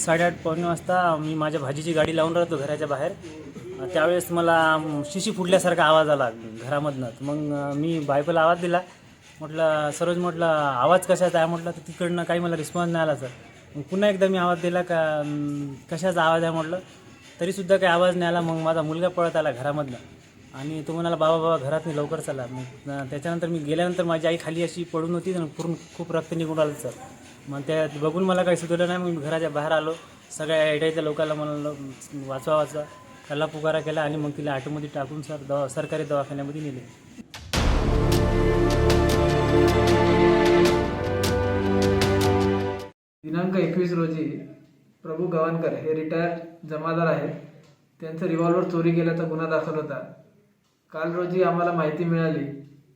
साडेआठ पावणे वाजता मी माझ्या भाजीची गाडी लावून राहतो घराच्या बाहेर. त्यावेळेस मला शिशी फुटल्यासारखा आवाज आला घरामधनं. मग मी बायकोला आवाज दिला. म्हटलं सरोज म्हटलं आवाज कशाचा आहे? म्हटलं तर तिकडनं काही मला रिस्पॉन्स नाही आला सर मग पुन्हा एकदा मी आवाज दिला का कशाचा आवाज आहे? म्हटलं तरीसुद्धा काही आवाज नाही आला. मग माझा मुलगा पळत आला घरामधनं. आणि तो म्हणाला बाबा बाबा घरात मी लवकर चला. मग त्याच्यानंतर मी गेल्यानंतर माझी आई खाली अशी पडून होती आणि पूर्ण खूप रक्त निघून आलं सर मग त्या बघून मला काही सुचवलं नाही मग मी घराच्या बाहेर आलो. सगळ्या एडायच्या लोकांना म्हणलं वाचवा वाचवा. त्याला पुकारा केला आणि मग तिला ऑटोमध्ये टाकून सर दवा सरकारी दवाखान्यामध्ये नेले. दिनांक एकवीस रोजी प्रभू गवानकर हे रिटायर्ड जमादार आहेत. त्यांचं रिव्हॉल्वर चोरी केल्याचा गुन्हा दाखल होता. काल रोजी आम्हाला माहिती मिळाली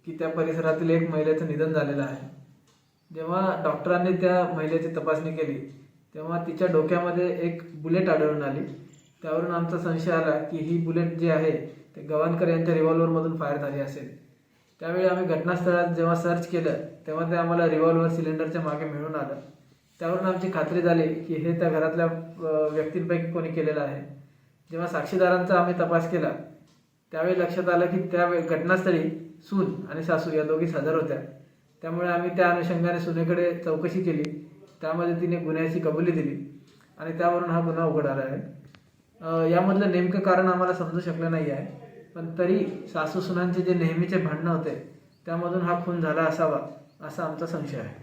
की त्या परिसरातील एक महिलेचं निधन झालेलं आहे. जेव्हा डॉक्टरांनी त्या महिलेची तपासणी केली तेव्हा तिच्या डोक्यामध्ये एक बुलेट आढळून आली. त्यावरून आमचा संशय आला की ही बुलेट जी आहे ते गवानकर यांच्या रिव्हॉल्वरमधून फायर झाली असेल. त्यावेळी आम्ही घटनास्थळात जेव्हा सर्च केलं तेव्हा ते आम्हाला रिव्हॉल्वर सिलेंडरच्या मागे मिळून आलं. त्यावरून आमची खात्री झाली की हे त्या घरातल्या व्यक्तींपैकी कोणी केलेलं आहे. जेव्हा साक्षीदारांचा आम्ही तपास केला त्यावेळी लक्षात आलं की त्या घटनास्थळी सून आणि सासू या दोघीच हजर होत्या. त्यामुळे आम्ही त्या अनुषंगाने सुनेकडे चौकशी केली. त्यामध्ये तिने गुन्ह्याची कबुली दिली आणि त्यावरून हा गुन्हा उघड आला आहे यामधलं नेमकं कारण आम्हाला समजू शकलं नाही आहे पण तरी सासू सुनांचे जे नेहमीचे भांडणं होते त्यामधून हा खून झाला असावा असा आमचा संशय आहे.